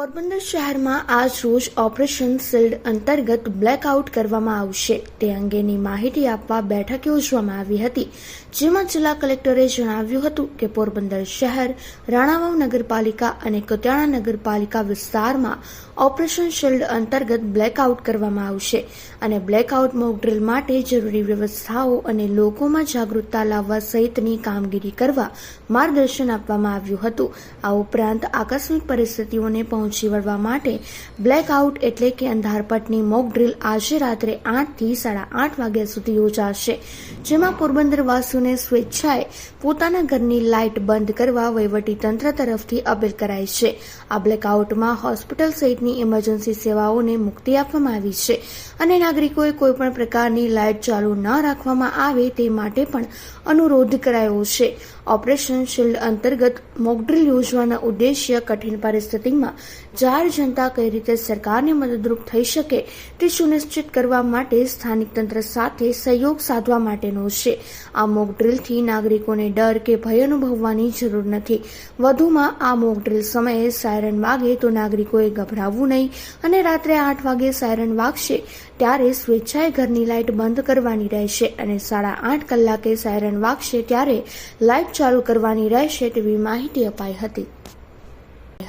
પોરબંદર શહેરમાં આજ રોજ ઓપરેશન શિલ્ડ અંતર્ગત બ્લેકઆઉટ કરવામાં આવશે. તે અંગેની માહિતી આપવા બેઠક યોજવામાં આવી હતી, જેમાં જિલ્લા કલેક્ટરે જણાવ્યું હતું કે પોરબંદર શહેર, રાણાવાવ નગરપાલિકા અને કુતિયાણા નગરપાલિકા વિસ્તારમાં ઓપરેશન શિલ્ડ અંતર્ગત બ્લેકઆઉટ કરવામાં આવશે અને બ્લેકઆઉટ મોક ડ્રીલ માટે જરૂરી વ્યવસ્થાઓ અને લોકોમાં જાગૃતતા લાવવા સહિતની કામગીરી કરવા માર્ગદર્શન આપવામાં આવ્યું હતું. આ ઉપરાંત આકસ્મિક પરિસ્થિતિઓને પહોંચી વળવા માટે બ્લેકઆઉટ એટલે કે અંધારપટની મોક ડ્રીલ આજે રાત્રે આઠથી સાડા આઠ વાગ્યા સુધી યોજાશે. જેમાં પોરબંદરવાસીઓને સ્વેચ્છાએ પોતાના ઘરની લાઇટ બંધ કરવા તંત્ર તરફથી અપીલ કરાઈ છે. આ બ્લેકઆઉટમાં હોસ્પિટલ સહિતની ઇમરજન્સી સેવાઓને મુક્તિ આપવામાં આવી છે અને નાગરિકોએ કોઈપણ પ્રકારની લાઇટ ચાલુ ન રાખવામાં આવે તે માટે પણ અનુરોધ કરાયો છે. ઓપરેશન શિલ્ડ અંતર્ગત મોકડ્રીલ યોજવાના ઉદ્દેશ્ય કઠિન પરિસ્થિતિમાં જાહેર જનતા કઈ રીતે સરકારને મદદરૂપ થઈ શકે તે સુનિશ્ચિત કરવા માટે સ્થાનિક તંત્ર સાથે સહયોગ સાધવા માટેનો છે. આ મોકડ્રીલથી નાગરિકોને ડર કે ભય અનુભવવાની જરૂર નથી. વધુમાં, આ મોકડ્રીલ સમયે સાયરન વાગે તો નાગરિકોએ ગભરાવવું નહીં અને રાત્રે આઠ વાગે સાયરન વાગશે ત્યારે સ્વેચ્છાએ ઘરની લાઇટ બંધ કરવાની રહેશે અને સાડા આઠ કલાકે સાયરન વાગશે ત્યારે લાઇટ ચાલુ કરવાની રહેશે તેવી માહિતી અપાઈ હતી.